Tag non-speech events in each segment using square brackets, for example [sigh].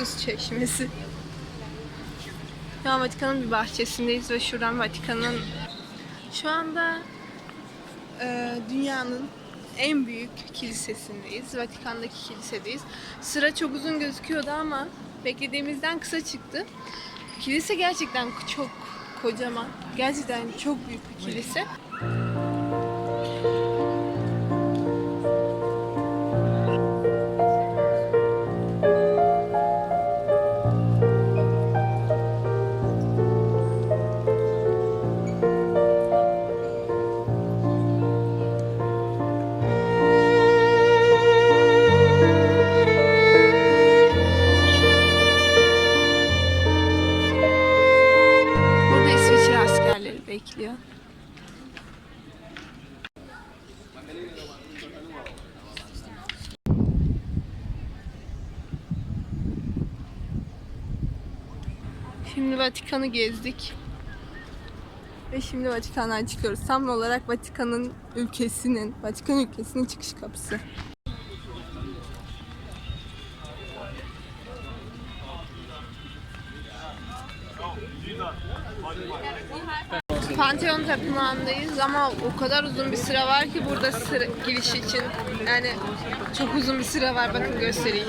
bahçesi. Şu an Vatikan'ın bir bahçesindeyiz ve şuradan Vatikan'ın şu anda e, dünyanın en büyük kilisesindeyiz. Vatikan'daki kilisedeyiz. Sıra çok uzun gözüküyordu ama beklediğimizden kısa çıktı. Kilise gerçekten çok kocaman. Gerçekten çok büyük bir kilise. Bekliyor. Şimdi Vatikan'ı gezdik. Ve şimdi Vatikan'dan çıkıyoruz. Tam olarak Vatikan'ın ülkesinin, Vatikan ülkesinin çıkış kapısı. Pantheon Tapınağı'ndayız ama o kadar uzun bir sıra var ki burada sıra, giriş için. Yani çok uzun bir sıra var bakın göstereyim.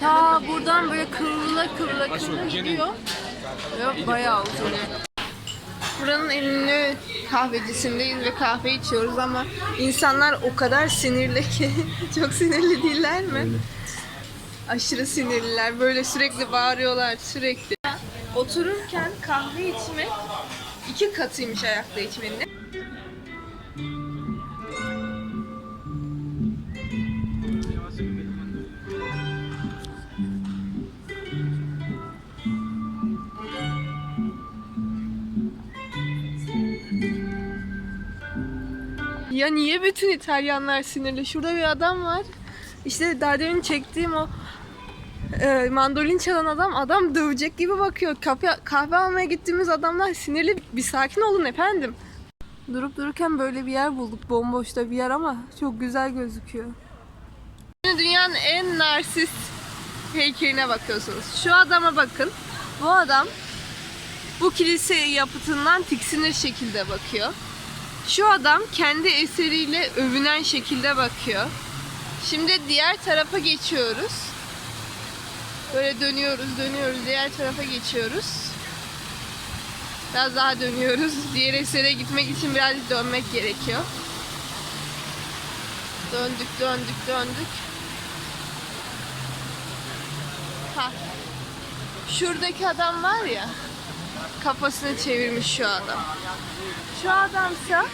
Ta buradan böyle kıvrıla kıvrıla kıvrıla gidiyor. Ve bayağı uzun. Buranın en ünlü kahvecisindeyiz ve kahve içiyoruz ama insanlar o kadar sinirli ki [laughs] çok sinirli değiller mi? Aşırı sinirliler. Böyle sürekli bağırıyorlar sürekli. Otururken kahve içmek iki katıymış ayakta içmenin. Ya niye bütün İtalyanlar sinirli? Şurada bir adam var. İşte daha demin çektiğim o e, mandolin çalan adam adam dövecek gibi bakıyor. Kahve, kahve almaya gittiğimiz adamlar sinirli. Bir sakin olun efendim. Durup dururken böyle bir yer bulduk. Bomboşta bir yer ama çok güzel gözüküyor. Şimdi dünyanın en narsist heykeline bakıyorsunuz. Şu adama bakın. Bu adam bu kilise yapıtından tiksinir şekilde bakıyor. Şu adam kendi eseriyle övünen şekilde bakıyor. Şimdi diğer tarafa geçiyoruz. Böyle dönüyoruz, dönüyoruz. Diğer tarafa geçiyoruz. Biraz daha dönüyoruz. [laughs] Diğer esere gitmek için biraz dönmek gerekiyor. Döndük, döndük, döndük. Ha. Şuradaki adam var ya. Kafasını çevirmiş şu adam. Şu adamsa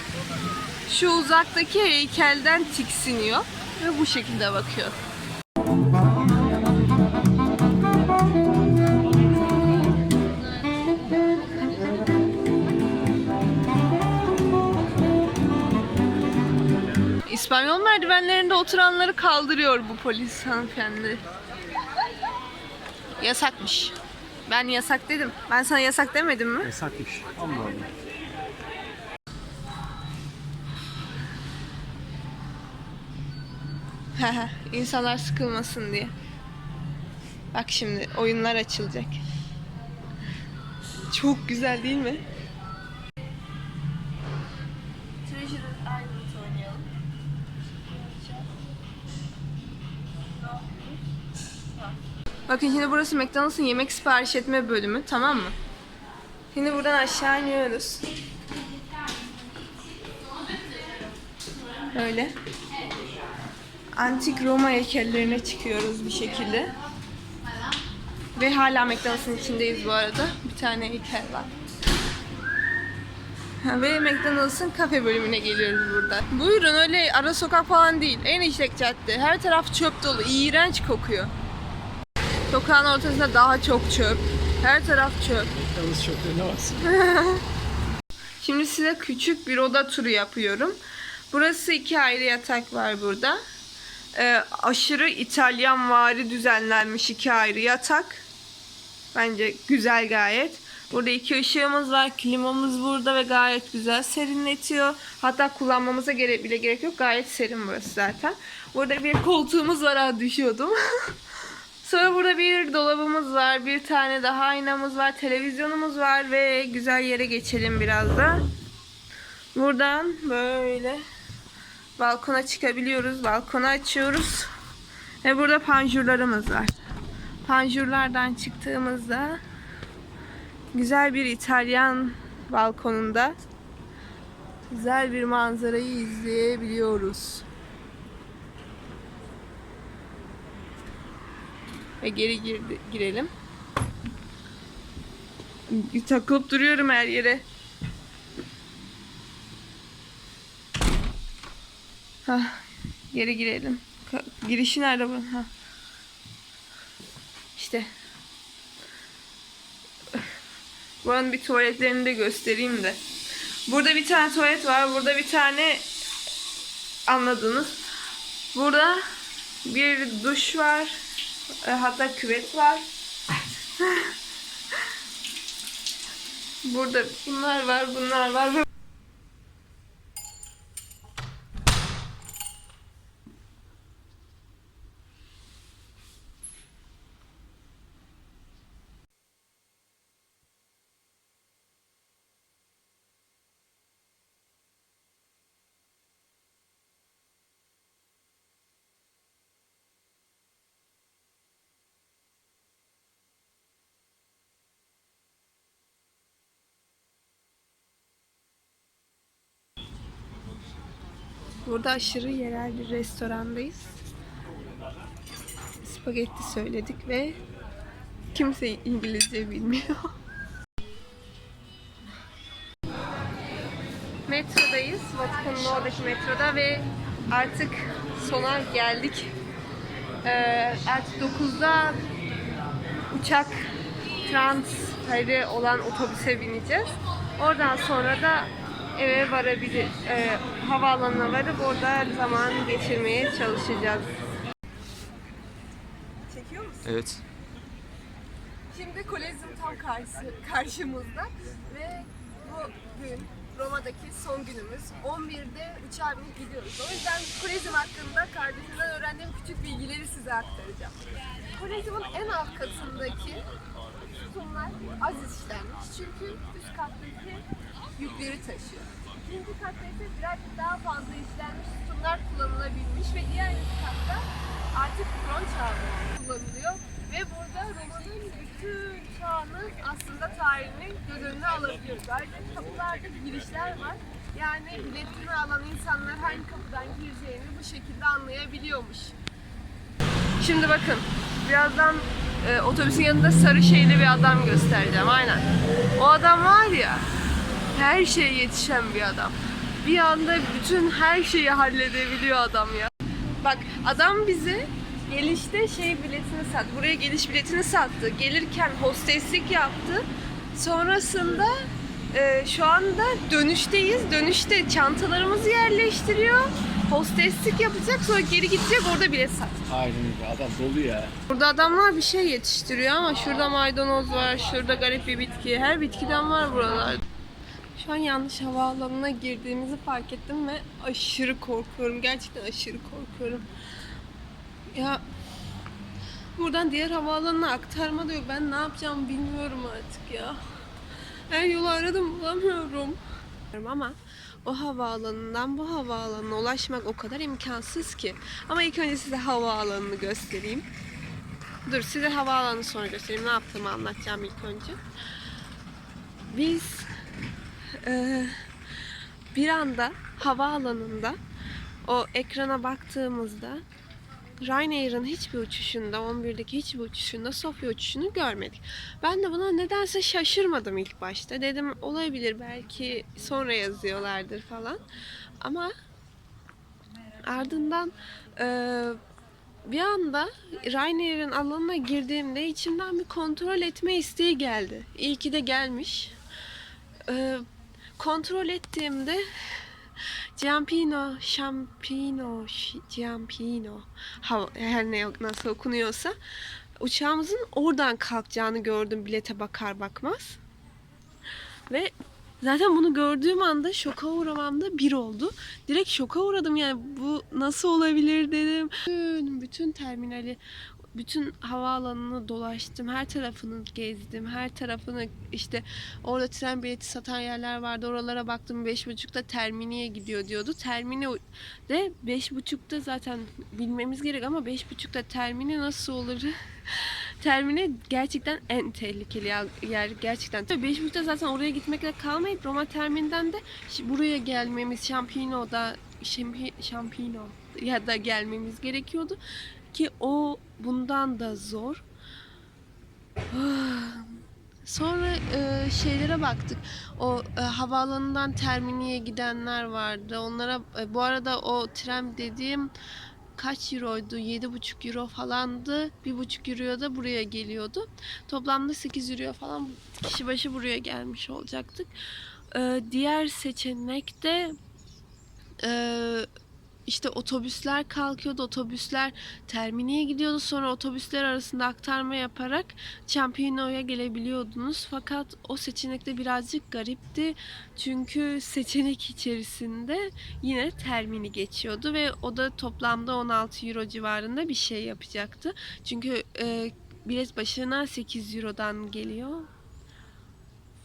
şu uzaktaki heykelden tiksiniyor ve bu şekilde bakıyor. İspanyol merdivenlerinde oturanları kaldırıyor bu polis hanımefendi. Yasakmış. Ben yasak dedim. Ben sana yasak demedim mi? Yasakmış. Allah Allah. İnsanlar sıkılmasın diye. Bak şimdi oyunlar açılacak. Çok güzel değil mi? Bakın şimdi burası McDonald's'ın yemek sipariş etme bölümü tamam mı? Şimdi buradan aşağı iniyoruz. Böyle antik Roma heykellerine çıkıyoruz bir şekilde. Ve hala McDonald's'ın içindeyiz bu arada. Bir tane heykel var. Ve McDonald's'ın kafe bölümüne geliyoruz burada. Buyurun öyle ara sokak falan değil. En işlek cadde. Her taraf çöp dolu. İğrenç kokuyor. Sokağın ortasında daha çok çöp. Her taraf çöp. Yalnız çöplerine baksın. [laughs] Şimdi size küçük bir oda turu yapıyorum. Burası iki ayrı yatak var burada. Ee, aşırı İtalyan vari düzenlenmiş iki ayrı yatak. Bence güzel gayet. Burada iki ışığımız var. Klimamız burada ve gayet güzel serinletiyor. Hatta kullanmamıza gerek bile gerek yok. Gayet serin burası zaten. Burada bir koltuğumuz var. Ha, düşüyordum. [laughs] Sonra burada bir dolabımız var. Bir tane daha aynamız var. Televizyonumuz var ve güzel yere geçelim biraz da. Buradan böyle balkona çıkabiliyoruz. Balkonu açıyoruz. Ve burada panjurlarımız var. Panjurlardan çıktığımızda güzel bir İtalyan balkonunda güzel bir manzarayı izleyebiliyoruz. Ve geri girdi, girelim. Takılıp duruyorum her yere. Hah, geri girelim. Ka- Girişi nerede bunun? Ha. İşte. Buranın bir tuvaletlerini de göstereyim de. Burada bir tane tuvalet var. Burada bir tane anladınız. Burada bir duş var. E, Hatta küvet var. [laughs] Burada bunlar var, bunlar var. Burada aşırı yerel bir restorandayız. Spagetti söyledik ve kimse İngilizce bilmiyor. [laughs] Metrodayız. Vatikan'ın oradaki metroda ve artık sona geldik. Ee, artık 9'da uçak transferi olan otobüse bineceğiz. Oradan sonra da eve varabilir, e, havaalanına varıp orada zaman geçirmeye çalışacağız. Çekiyor musun? Evet. Şimdi Kolezyum tam karşı, karşımızda ve bugün Roma'daki son günümüz. 11'de uçağa binip gidiyoruz. O yüzden Kolezyum hakkında kardeşimden öğrendiğim küçük bilgileri size aktaracağım. Kolezyum'un en alt katındaki sütunlar az işlenmiş çünkü üst kattaki yükleri taşıyor. İkinci katta ise birazcık daha fazla işlenmiş sütunlar kullanılabilmiş ve diğer katta artık kron çağı kullanılıyor. Ve burada Roma'nın bütün çağını aslında tarihini göz önüne alabiliyoruz. Ayrıca kapılarda girişler var. Yani biletini alan insanlar hangi kapıdan gireceğini bu şekilde anlayabiliyormuş. Şimdi bakın, birazdan e, otobüsün yanında sarı şeyli bir adam göstereceğim. Aynen. O adam var ya, her şeye yetişen bir adam. Bir anda bütün her şeyi halledebiliyor adam ya. Bak adam bize gelişte şey biletini sattı. Buraya geliş biletini sattı. Gelirken hosteslik yaptı. Sonrasında e, şu anda dönüşteyiz. Dönüşte çantalarımızı yerleştiriyor. Hosteslik yapacak sonra geri gidecek orada bilet sattı. Aynen öyle. Adam dolu ya. Burada adamlar bir şey yetiştiriyor ama şurada maydanoz var, şurada garip bir bitki. Her bitkiden var buralarda. Şu an yanlış havaalanına girdiğimizi fark ettim ve aşırı korkuyorum. Gerçekten aşırı korkuyorum. Ya buradan diğer havaalanına aktarma da yok. Ben ne yapacağımı bilmiyorum artık ya. Her yolu aradım bulamıyorum. Ama o havaalanından bu havaalanına ulaşmak o kadar imkansız ki. Ama ilk önce size havaalanını göstereyim. Dur size havaalanını sonra göstereyim. Ne yaptığımı anlatacağım ilk önce. Biz eee, bir anda havaalanında o ekrana baktığımızda Ryanair'ın hiçbir uçuşunda, 11'deki hiçbir uçuşunda Sofya uçuşunu görmedik. Ben de buna nedense şaşırmadım ilk başta. Dedim olabilir belki sonra yazıyorlardır falan. Ama ardından eee, bir anda Ryanair'in alanına girdiğimde içimden bir kontrol etme isteği geldi. İyi ki de gelmiş. Eee, kontrol ettiğimde Giampino, Champino, ha- her ne nasıl okunuyorsa uçağımızın oradan kalkacağını gördüm bilete bakar bakmaz. Ve zaten bunu gördüğüm anda şoka uğramamda bir oldu. Direkt şoka uğradım yani bu nasıl olabilir dedim. Bütün, bütün terminali bütün havaalanını dolaştım. Her tarafını gezdim. Her tarafını işte orada tren bileti satan yerler vardı. Oralara baktım. Beş buçukta Termini'ye gidiyor diyordu. Termini de beş buçukta zaten bilmemiz gerek ama beş buçukta Termini nasıl olur? [laughs] Termini gerçekten en tehlikeli yer- gerçekten. Beş buçukta zaten oraya gitmekle kalmayıp Roma Termini'den de buraya gelmemiz Şampino'da Şampi, Şampino ya da gelmemiz gerekiyordu ki o bundan da zor. [sighs] Sonra e, şeylere baktık. O e, havaalanından Termini'ye gidenler vardı. Onlara e, bu arada o tren dediğim kaç euroydu? 7,5 euro falandı. 1,5 euroya da buraya geliyordu. Toplamda 8 euro falan kişi başı buraya gelmiş olacaktık. E, diğer seçenek de e, işte otobüsler kalkıyordu. Otobüsler Termini'ye gidiyordu. Sonra otobüsler arasında aktarma yaparak Campino'ya gelebiliyordunuz. Fakat o seçenek de birazcık garipti. Çünkü seçenek içerisinde yine Termini geçiyordu ve o da toplamda 16 euro civarında bir şey yapacaktı. Çünkü e, bilet başına 8 eurodan geliyor.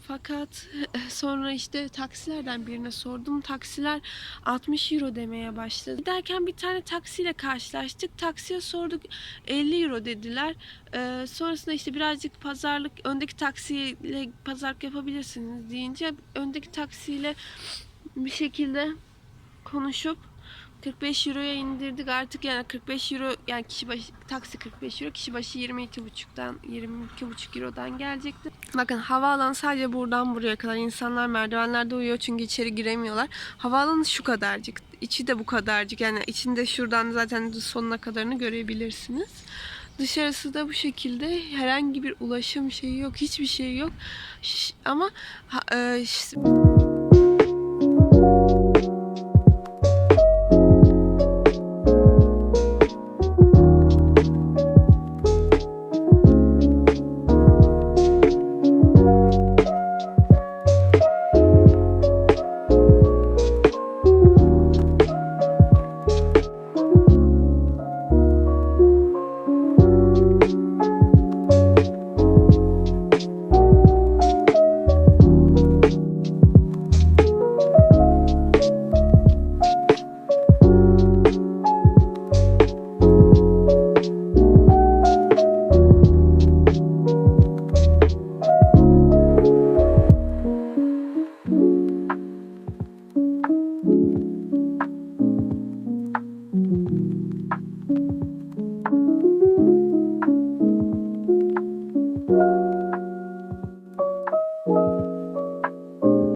Fakat sonra işte taksilerden birine sordum. Taksiler 60 euro demeye başladı. Giderken bir tane taksiyle karşılaştık. Taksiye sorduk 50 euro dediler. Ee, sonrasında işte birazcık pazarlık öndeki taksiyle pazarlık yapabilirsiniz deyince öndeki taksiyle bir şekilde konuşup 45 euroya indirdik artık yani 45 euro yani kişi başı taksi 45 euro kişi başı 22,5'dan 22,5 eurodan gelecekti. Bakın havaalanı sadece buradan buraya kadar insanlar merdivenlerde uyuyor çünkü içeri giremiyorlar. Havaalanı şu kadarcık içi de bu kadarcık yani içinde şuradan zaten sonuna kadarını görebilirsiniz. Dışarısı da bu şekilde herhangi bir ulaşım şeyi yok hiçbir şey yok Ş- ama ha- e,